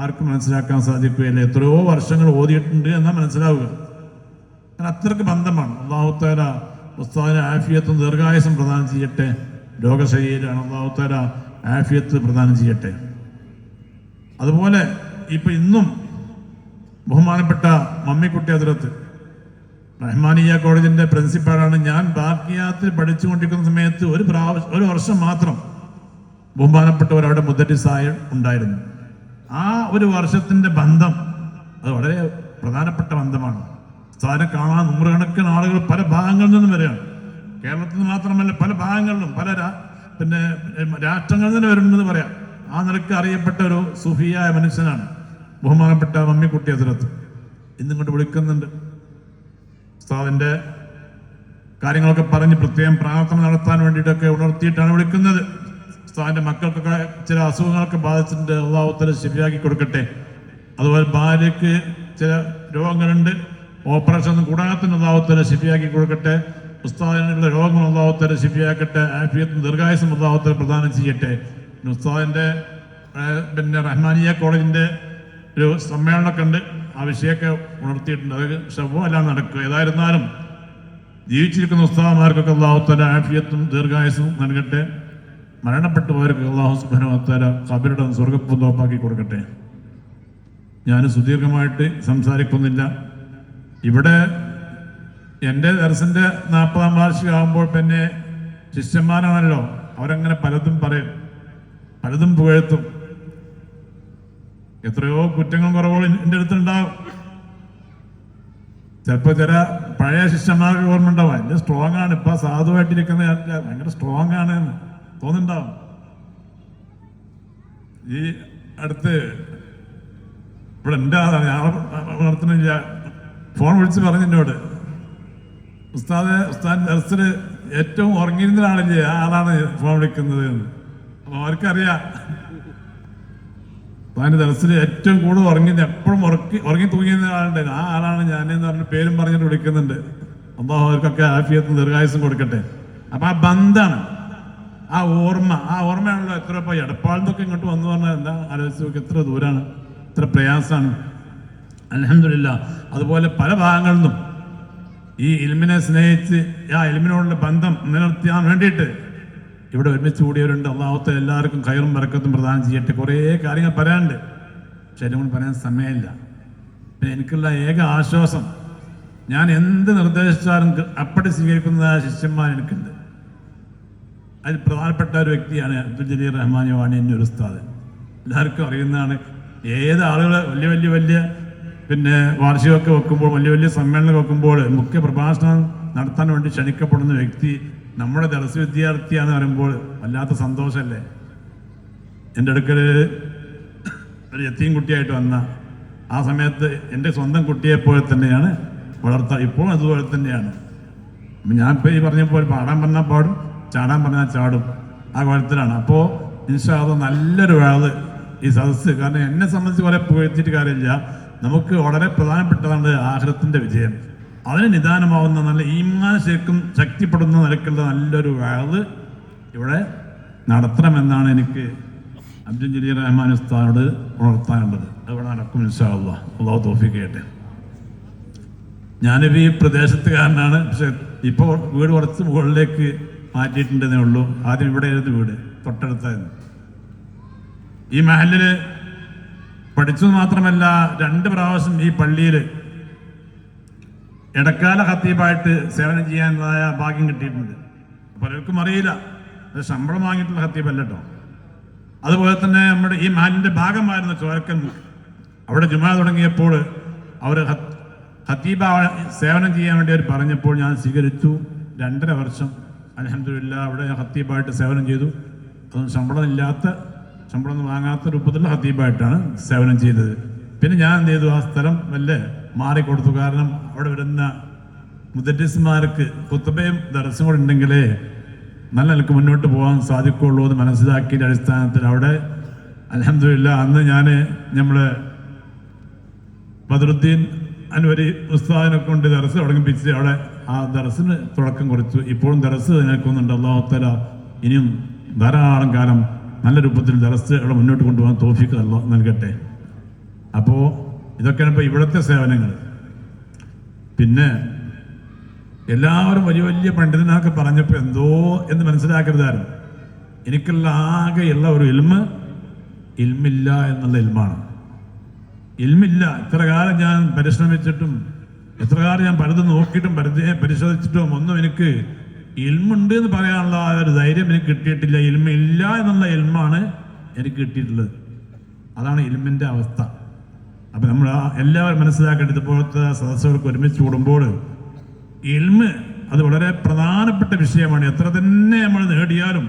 ആർക്കും മനസ്സിലാക്കാൻ സാധിക്കുകയില്ല. എത്രയോ വർഷങ്ങൾ ഓതിയിട്ടുണ്ട് എന്നാൽ മനസ്സിലാവുക. കാരണം അത്രയ്ക്ക് ബന്ധമാണ്. അള്ളാഹുത്താര ഉസ്താദിന് ആഫിയത്തും ദീർഘായുസം പ്രദാനം ചെയ്യട്ടെ. രോഗശൈലിയിലാണ് അള്ളാഹുത്താര ആഫിയത്ത് പ്രദാനം ചെയ്യട്ടെ. അതുപോലെ ഇപ്പൊ ഇന്നും ബഹുമാനപ്പെട്ട മമ്മിക്കുട്ടി അതിരത്ത് റഹ്മാനിയ കോളേജിന്റെ പ്രിൻസിപ്പാളാണ്. ഞാൻ ബാക്കിയാത്തിൽ പഠിച്ചുകൊണ്ടിരിക്കുന്ന സമയത്ത് ഒരു പ്രാവശ്യം ഒരു വർഷം മാത്രം ബഹുമാനപ്പെട്ടവർ അവിടെ മുദ്ദറ്റിസായ ഉണ്ടായിരുന്നു. ആ ഒരു വർഷത്തിന്റെ ബന്ധം അത് വളരെ പ്രധാനപ്പെട്ട ബന്ധമാണ്. സാധനം കാണാൻ നൂറുകണക്കിന് ആളുകൾ പല ഭാഗങ്ങളിൽ നിന്നും വരികയാണ്. കേരളത്തിൽ നിന്ന് മാത്രമല്ല പല ഭാഗങ്ങളിലും പല പിന്നെ രാഷ്ട്രങ്ങളിൽ നിന്ന് വരുന്നത് പറയാം. ആ നിലയ്ക്ക് അറിയപ്പെട്ട ഒരു സുഫിയായ മനുഷ്യനാണ് ബഹുമാനപ്പെട്ട മമ്മിക്കുട്ടി അതിരത്ത് ഇന്നിങ്ങോട്ട് വിളിക്കുന്നുണ്ട്. ഉസ്താദിന്റെ കാര്യങ്ങളൊക്കെ പറഞ്ഞ് പ്രത്യേകം പ്രാർത്ഥന നടത്താൻ വേണ്ടിയിട്ടൊക്കെ ഉണർത്തിയിട്ടാണ് വിളിക്കുന്നത്. ഉസ്താദിന്റെ മക്കൾക്കൊക്കെ ചില അസുഖങ്ങളൊക്കെ ബാധിച്ചിട്ടുണ്ട്. അള്ളാഹുത്തല ശരിയാക്കി കൊടുക്കട്ടെ. അതുപോലെ ഭാര്യയ്ക്ക് ചില രോഗങ്ങളുണ്ട്. ഓപ്പറേഷൻ ഒന്നും കൂടാത്ത അള്ളാഹുത്തല ശരിയാക്കി കൊടുക്കട്ടെ. ഉസ്താദിനുള്ള രോഗങ്ങൾ അള്ളാഹുത്തല ശരിയാക്കട്ടെ. ആഫിയത്തും ദീർഘായുസും അള്ളാഹുത്തല പ്രദാനം ചെയ്യട്ടെ. ഏഹ്, പിന്നെ റഹ്മാനിയ കോളേജിന്റെ ഒരു സമ്മേളനമൊക്കെ ഉണ്ട്. ആ വിഷയമൊക്കെ ഉണർത്തിയിട്ടുണ്ട്. അത് ശവമല്ലാണ് നടക്കുക. ഏതായിരുന്നാലും ജീവിച്ചിരിക്കുന്ന ഉസ്താദന്മാർക്കൊക്കെ അള്ളാഹുത്തല ആഫിയത്തും ദീർഘായുസും നൽകട്ടെ. മരണപ്പെട്ടുപോയവർക്ക് അള്ളാഹു സുബാനുവത്താല കബരുടെ സ്വർഗപ്പുന്തോപ്പാക്കി കൊടുക്കട്ടെ. ഞാൻ സുദീർഘമായിട്ട് സംസാരിക്കുന്നില്ല. ഇവിടെ എന്റെ ദർശന്റെ നാൽപ്പതാം വാർഷികമാകുമ്പോൾ പിന്നെ ശിഷ്യന്മാരാണല്ലോ അവരങ്ങനെ പലതും പറയും പലതും പുകഴ്ത്തും. എത്രയോ കുറ്റങ്ങളും കുറവുകളും എന്റെ അടുത്തുണ്ടാവും. ചിലപ്പോൾ ചില പഴയ ശിഷ്യന്മാർക്ക് ഓർമ്മ ഉണ്ടാവും. എന്റെ സ്ട്രോങ് ആണ് ഇപ്പം സാധുവായിട്ടിരിക്കുന്ന ഭയങ്കര സ്ട്രോങ് ആണ് തോന്നുന്നുണ്ടാവും. ഈ അടുത്ത് ഇവിടെ എന്റെ ആളാണ്. ഞാൻ ഫോൺ വിളിച്ച് പറഞ്ഞു എന്നോട്. ഉസ്താദ് ഉസ്താദ് ദർസിൽ ഏറ്റവും ഉറങ്ങിയിരുന്ന ആളില്ലേ ആ ആളാണ് ഫോൺ വിളിക്കുന്നത് എന്ന്. അപ്പൊ അവർക്കറിയാം. ഉസ്താദിന്റെ ദർസിൽ ഏറ്റവും കൂടുതൽ ഉറങ്ങിയത് എപ്പോഴും ഉറക്കി ഉറങ്ങി തൂങ്ങിയിരുന്ന ആളുണ്ട് ആ ആളാണ് ഞാൻ എന്ന് പറഞ്ഞ പേരും പറഞ്ഞിട്ട് വിളിക്കുന്നുണ്ട്. അള്ളാഹു അവർക്കൊക്കെ ആഫിയത്തും ദീർഘായുസും കൊടുക്കട്ടെ. അപ്പൊ ആ ബന്ധാണ്. ആ ഓർമ്മ ആ ഓർമ്മയാണല്ലോ എത്ര ഇപ്പൊ എടപ്പാളിന്നൊക്കെ ഇങ്ങോട്ട് വന്നു പറഞ്ഞാൽ എന്താ ആലോചിച്ച് നോക്കി എത്ര ദൂരാണ് എത്ര പ്രയാസമാണ് അലഹമില്ല അതുപോലെ പല ഭാഗങ്ങളിൽ നിന്നും ഈ ഇൽമിനെ സ്നേഹിച്ച് ആ ഇൽമിനോടുള്ള ബന്ധം നിലനിർത്താൻ വേണ്ടിയിട്ട് ഇവിടെ ഒരുമിച്ച് കൂടിയവരുണ്ട്. അള്ളാഹത്തെ എല്ലാവർക്കും കയറും വറക്കത്തും പ്രദാനം ചെയ്യട്ടെ. കുറേ കാര്യങ്ങൾ പറയാനുണ്ട്. പക്ഷെ എന്നെ കൊണ്ട് പറയാൻ സമയമില്ല. പിന്നെ എനിക്കുള്ള ഏക ആശ്വാസം ഞാൻ എന്ത് നിർദ്ദേശിച്ചാലും അപ്പടി സ്വീകരിക്കുന്നതായ ശിഷ്യന്മാർ എനിക്കുണ്ട്. അതിൽ പ്രധാനപ്പെട്ട ഒരു വ്യക്തിയാണ് അബ്ദുൽ ജലീൽ റഹ്മാൻ വാണി എന്നൊരു ഉസ്താദ്. എല്ലാവർക്കും അറിയുന്നതാണ് ഏത് ആളുകൾ വലിയ വലിയ വലിയ പിന്നെ വാർഷികമൊക്കെ വെക്കുമ്പോൾ വലിയ വലിയ സമ്മേളനം വെക്കുമ്പോൾ മുഖ്യ പ്രഭാഷണം നടത്താൻ വേണ്ടി ക്ഷണിക്കപ്പെടുന്ന വ്യക്തി നമ്മുടെ ദർശ വിദ്യാർത്ഥിയാന്ന് പറയുമ്പോൾ വല്ലാത്ത സന്തോഷമല്ലേ? എന്റെ അടുക്കൽ ഒരു എത്തിയും കുട്ടിയായിട്ട് വന്ന ആ സമയത്ത് എന്റെ സ്വന്തം കുട്ടിയെപ്പോലെ തന്നെയാണ് വളർത്താൻ ഇപ്പോഴും അതുപോലെ തന്നെയാണ്. ഞാൻ ഈ പറഞ്ഞപ്പോൾ പാടാൻ പറഞ്ഞാൽ പാടും. ചാടാൻ പറഞ്ഞാൽ ചാടും. ആ കുഴത്തിലാണ് അപ്പോൾ ഇൻഷാദ് നല്ലൊരു വേൾ ഈ സദസ്സ്. കാരണം എന്നെ സംബന്ധിച്ച് കുറെ പുകഴ്ത്തിയിട്ട് കാര്യമില്ല. നമുക്ക് വളരെ പ്രധാനപ്പെട്ടതാണ് ആഹ്ലത്തിന്റെ വിജയം. അതിന് നിദാനമാവുന്ന നല്ല ഈമാൻ ശരിക്കും ശക്തിപ്പെടുന്ന നിലക്കുള്ള നല്ലൊരു വേൾ ഇവിടെ നടത്തണമെന്നാണ് എനിക്ക് അബ്ദുൽ ജലീൽ റഹ്മാൻ ഉസ്താനോട് ഉണർത്താനുള്ളത്. അവിടെ നടക്കും ഇൻഷാ അള്ളാഹ് അള്ളാഹു തോഫി ചെയ്യട്ടെ ഞാനിപ്പോൾ ഈ പ്രദേശത്തുകാരനാണ്. പക്ഷെ ഇപ്പോൾ വീട് കുറച്ച് മുകളിലേക്ക് മാറ്റിയിട്ടുണ്ടെന്നേ ഉള്ളൂ. ആദ്യം ഇവിടെ ആയിരുന്നു വീട് തൊട്ടടുത്തായിരുന്നു. ഈ മഹലിൽ പഠിച്ചത് മാത്രമല്ല രണ്ട് പ്രാവശ്യം ഈ പള്ളിയിൽ ഇടക്കാല ഹത്തീബായിട്ട് സേവനം ചെയ്യാനുള്ളതായ ഭാഗ്യം കിട്ടിയിട്ടുണ്ട്. പലർക്കും അറിയില്ല. അത് ശമ്പളം വാങ്ങിയിട്ടുള്ള ഹത്തീബല്ല കേട്ടോ അതുപോലെ തന്നെ നമ്മുടെ ഈ മഹലിന്റെ ഭാഗമായിരുന്ന ചോരക്കൻ അവിടെ ജുമാ തുടങ്ങിയപ്പോൾ അവർ ഹത്തീബ സേവനം ചെയ്യാൻ വേണ്ടി അവർ പറഞ്ഞപ്പോൾ ഞാൻ സ്വീകരിച്ചു. രണ്ടര വർഷം അലഹമില്ല അവിടെ ഹത്തീബായിട്ട് സേവനം ചെയ്തു. അതൊന്നും ശമ്പളം ഇല്ലാത്ത ശമ്പളം വാങ്ങാത്ത രൂപത്തിലുള്ള ഹത്തീബായിട്ടാണ് സേവനം ചെയ്തത്. പിന്നെ ഞാൻ എന്ത് ചെയ്തു? ആ സ്ഥലം വല്ല മാറിക്കൊടുത്തു. കാരണം അവിടെ വരുന്ന മുദ്രസ്മാർക്ക് കുത്തബയും ദർശനം കൂടെ ഉണ്ടെങ്കിലേ നല്ല നിലയ്ക്ക് മുന്നോട്ട് പോകാൻ സാധിക്കുള്ളൂ എന്ന് മനസ്സിലാക്കിയ അടിസ്ഥാനത്തിൽ അവിടെ അലഹമില്ല അന്ന് ഞാൻ നമ്മൾ ബദറുദ്ദീൻ അനുവരി ഉസ്താദിനെ കൊണ്ട് ദറസ് തുടങ്ങിപ്പിച്ച് അവിടെ ആ ദറസിന് തുടക്കം കുറിച്ചു. ഇപ്പോഴും ദറസ് നിൽക്കുന്നുണ്ട് അള്ളാഹുത്തല ഇനിയും ധാരാളം കാലം നല്ല രൂപത്തിൽ ദറസ് അവിടെ മുന്നോട്ട് കൊണ്ടുപോകാൻ തോഫിക്ക് നൽകട്ടെ. അപ്പോൾ ഇതൊക്കെയാണ് ഇപ്പോൾ ഇവിടുത്തെ സേവനങ്ങൾ. പിന്നെ എല്ലാവരും വലിയ വലിയ പണ്ഡിതനൊക്കെ പറഞ്ഞപ്പോൾ എന്തോ എന്ന് മനസ്സിലാക്കരുതായിരുന്നു എനിക്കുള്ള ആകെയുള്ള ഒരു ഇൽമ് ഇൽമില്ല എന്നുള്ള ഇൽമാണ്. ഇൽമില്ല. ഇത്ര കാലം ഞാൻ പരിശ്രമിച്ചിട്ടും എത്ര കാലം ഞാൻ പലതും നോക്കിയിട്ടും പരിചയ പരിശോധിച്ചിട്ടും ഒന്നും എനിക്ക് ഇൽമുണ്ട് എന്ന് പറയാനുള്ള ആ ഒരു ധൈര്യം എനിക്ക് കിട്ടിയിട്ടില്ല. ഇൽമ ഇല്ല എന്നുള്ള ഇൽമാണ് എനിക്ക് കിട്ടിയിട്ടുള്ളത്. അതാണ് ഇൽമിന്റെ അവസ്ഥ. അപ്പം നമ്മൾ എല്ലാവരും മനസ്സിലാക്കേണ്ടത് ഇതുപോലത്തെ സദസ്സുകൾക്ക് ഒരുമിച്ച് കൂടുമ്പോൾ ഇൽമ് അത് വളരെ പ്രധാനപ്പെട്ട വിഷയമാണ്. എത്ര തന്നെ നമ്മൾ നേടിയാലും